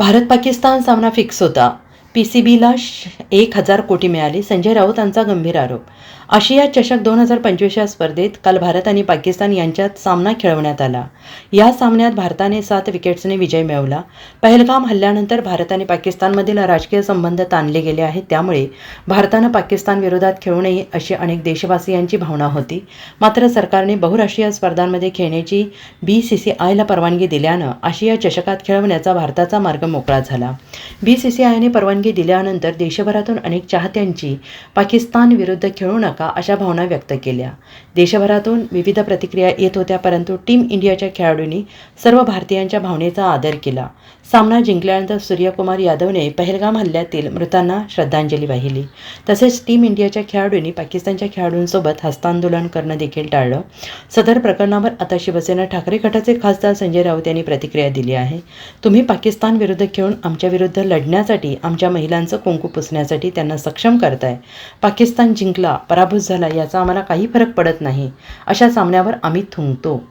भारत पाकिस्तान सामना फिक्स होता. P C बीला एक हजार कोटी मिळाले. संजय राऊतांचा गंभीर आरोप. आशिया चषक दोन हजार पंचवीसच्या स्पर्धेत काल भारत आणि पाकिस्तान यांच्यात सामना खेळवण्यात आला. या सामन्यात भारताने सात विकेट्सने विजय मिळवला. पहलगाम हल्ल्यानंतर भारत आणि पाकिस्तानमधील राजकीय संबंध ताणले गेले आहेत. त्यामुळे भारतानं पाकिस्तान विरोधात खेळू नये अशी अनेक देशवासियांची भावना होती. मात्र सरकारने बहुराष्ट्रीय स्पर्धांमध्ये खेळण्याची बी सी सी आयला परवानगी दिल्यानं आशिया चषकात खेळवण्याचा भारताचा मार्ग मोकळा झाला. बी सी सी आयने परवानगी दिल्यानंतर देशभरातून अनेक चाहत्यांची पाकिस्तान विरुद्ध खेळू नका अशा भावना व्यक्त केल्या. देशभरातून विविध प्रतिक्रिया येत होत्या परंतु टीम इंडियाच्या खेळाडूंनी सर्व भारतीयांच्या भावनेचा आदर केला. सामना जिंकल्यानंतर सूर्यकुमार यादवने पहलगाम हल्ल्यातील मृतांना श्रद्धांजली वाहिली. तसेच टीम इंडियाच्या खेळाडूंनी पाकिस्तानच्या खेळाडूंसोबत हस्तांदोलन करणं देखील टाळलं. सदर प्रकरणावर आता शिवसेना ठाकरे गटाचे खासदार संजय राऊत यांनी प्रतिक्रिया दिली आहे. तुम्ही पाकिस्तान विरुद्ध खेळून आमच्या विरुद्ध लढण्यासाठी आमच्या महिलांचं कुंकू पुसण्यासाठी त्यांना सक्षम करत आहे पाकिस्तान जिंकला पराभूत झाला याचा आम्हाला काही फरक पडत नाही. अशा सामन्यावर आम्ही थुंकतो.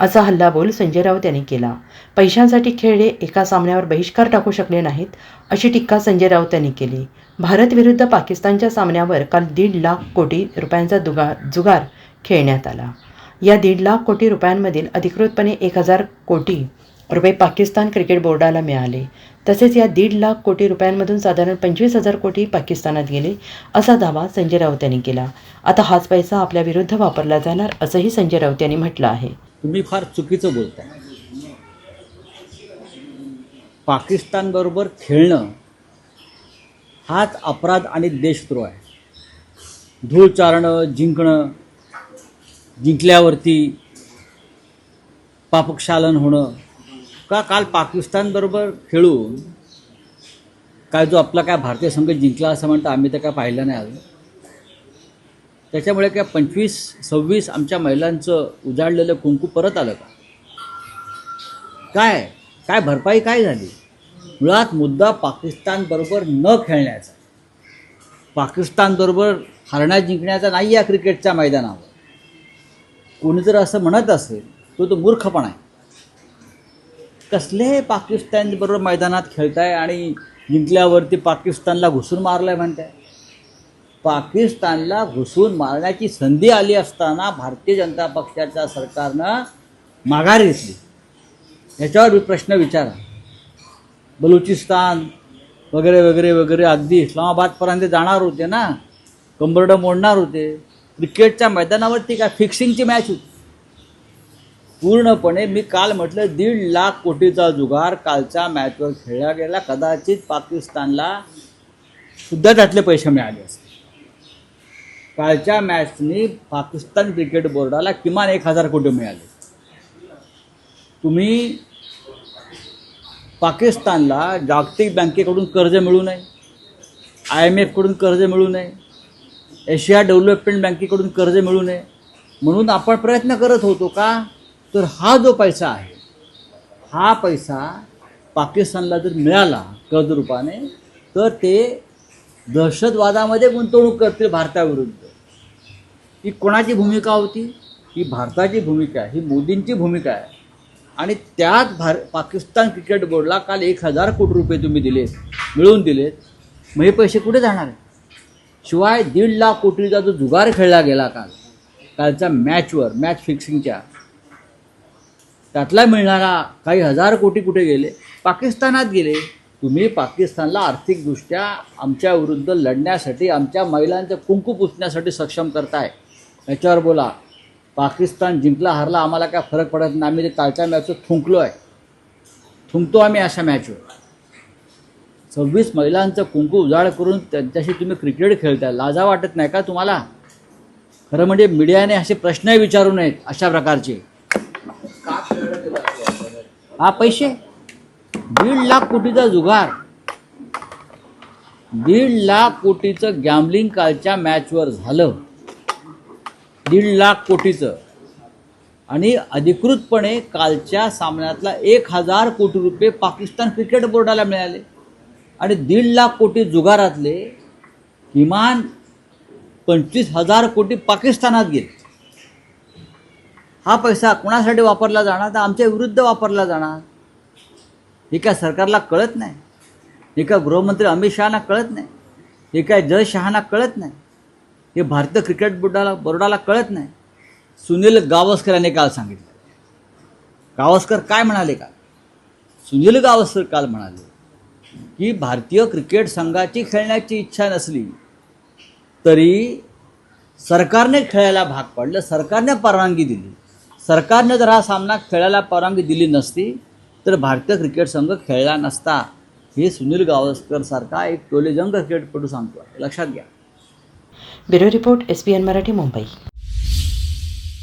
असा हल्लाबोल संजय राऊत यांनी केला. पैशांसाठी खेळले एका सामन्यावर बहिष्कार टाकू शकले नाहीत अशी टीका संजय राऊत यांनी केली. भारत विरुद्ध पाकिस्तानच्या सामन्यावर काल दीड लाख कोटी रुपयांचा दुगा जुगार खेळण्यात आला. या दीड लाख कोटी रुपयांमधील अधिकृतपणे एक हजार कोटी रुपये पाकिस्तान क्रिकेट बोर्डाला मिळाले. तसेच या दीड लाख कोटी रुपयांमधून साधारण पंचवीस हजार कोटी पाकिस्तानात गेले असा दावा संजय राऊत यांनी केला. आता हाच पैसा आपल्या विरुद्ध वापरला जाणार असंही संजय राऊत यांनी म्हटलं आहे. तुम्ही फार चुकीचं बोलताय. पाकिस्तानबरोबर खेळणं हाच अपराध आणि देशद्रोह आहे. धूळ चारणं जिंकणं जिंकल्यावरती पापक्षालन होणं का काल पाकिस्तानबरोबर खेळून काय जो आपला काय भारतीय संघ जिंकला असं म्हणतं आम्ही तर काय पाहिलं नाही अजून. त्याच्यामुळे काय पंचवीस सव्वीस आमच्या महिलांचं उजाडलेलं कुंकू परत आलं का? काय? काय भरपाई काय झाली? मुळात मुद्दा पाकिस्तानबरोबर न खेळण्याचा. पाकिस्तानबरोबर हरण्या जिंकण्याचा नाही या क्रिकेटच्या मैदानावर. कोणी जर असं म्हणत असेल तो तो मूर्खपणा आहे. कसले पाकिस्तानबरोबर मैदानात खेळताय आणि जिंकल्यावरती पाकिस्तानला घुसून मारलंय म्हणताय. पाकिस्तानला घुसून मारण्याची संधी आली असताना भारतीय जनता पक्षाच्या सरकारनं माघार घेतली. याच्यावर मी प्रश्न विचारा. बलुचिस्तान वगैरे वगैरे वगैरे अगदी इस्लामाबादपर्यंत जाणार होते ना? कंबरडं मोडणार होते. क्रिकेटच्या मैदानावरती काय फिक्सिंगची मॅच होती? पूर्णपणे मी काल म्हटलं दीड लाख कोटीचा जुगार कालच्या मॅचवर खेळला गेला. कदाचित पाकिस्तानला सुद्धा त्यातले पैसे मिळाले असते कालच्या मॅचनी पाकिस्तान क्रिकेट बोर्डाला किमान एक हजार कोटी मिळाले. तुम्ही पाकिस्तानला जागतिक बँकेकडून कर्ज मिळू नये आय एम एफकडून कर्ज मिळू नये एशिया डेव्हलपमेंट बँकेकडून कर्ज मिळू नये म्हणून आपण प्रयत्न करत होतो का? तर हा जो पैसा आहे हा पैसा पाकिस्तानला जर मिळाला कर्ज रूपाने तर ते दहशतवादामध्ये गुंतवणूक करतील भारताविरुद्ध. ही कोणाची भूमिका होती? ही भारताची भूमिका आहे ही मोदींची भूमिका आहे. आणि त्यात भार पाकिस्तान क्रिकेट बोर्डला काल एक हजार कोटी रुपये तुम्ही दिलेत मिळवून दिलेत. मग हे पैसे कुठे जाणार आहेत? शिवाय दीड लाख कोटीचा जो जुगार खेळला गेला काल कालच्या मॅचवर मॅच फिक्सिंगच्या त्यातला मिळणारा काही हजार कोटी कुठे गेले? पाकिस्तानात गेले. तुम्ही पाकिस्तानला आर्थिकदृष्ट्या आमच्या विरुद्ध लढण्यासाठी आमच्या महिलांचं कुंकू पुसण्यासाठी सक्षम करताय. याच्यावर बोला. पाकिस्तान जिंकला हारला आम्हाला काय फरक पडत नाही. आम्ही ते कालच्या मॅचवर थुंकलो आहे थुंकतो आम्ही अशा मॅचवर. सव्वीस महिलांचं कुंकू उजाड करून त्यांच्याशी तुम्ही क्रिकेट खेळताय. लाजा वाटत नाही का तुम्हाला? खरं म्हणजे मीडियाने असे प्रश्नही विचारू नयेत अशा प्रकारचे. हा पैसे? दीड लाख कोटीचा जुगार. दीड लाख कोटीचं गॅमलिंग कालच्या मॅचवर झालं. दीड लाख कोटीचं. आणि अधिकृतपणे कालच्या सामन्यातला एक हजार कोटी रुपये पाकिस्तान क्रिकेट बोर्डाला मिळाले. आणि दीड लाख कोटी जुगारातले किमान पंचवीस हजार कोटी पाकिस्तानात गेले. हा पैसा कोणासाठी वापरला जाणार? तर आमच्या विरुद्ध वापरला जाणार. हे काय सरकारला कळत नाही? हे काय गृहमंत्री अमित शहाना कळत नाही? हे काय जय शहाना कळत नाही? हे भारतीय क्रिकेट बोर्डाला बोर्डाला कळत नाही? सुनील गावस्कर यांनी काल सांगितलं. गावस्कर काय म्हणाले का सुनील गावस्कर काल म्हणाले की भारतीय क्रिकेट संघाची खेळण्याची इच्छा नसली तरी सरकारने खेळायला भाग पाडलं सरकारने परवानगी दिली. सरकारने जर हा सामना खेळायला परवानगी दिली नसती तर भारतीय क्रिकेट संघ खेळला नसता. हे सुनील गावस्कर सारखा एक टोलेजंग क्रिकेटपटू सांगतो लक्षात घ्या. Bureau report S P N Marathi Mumbai.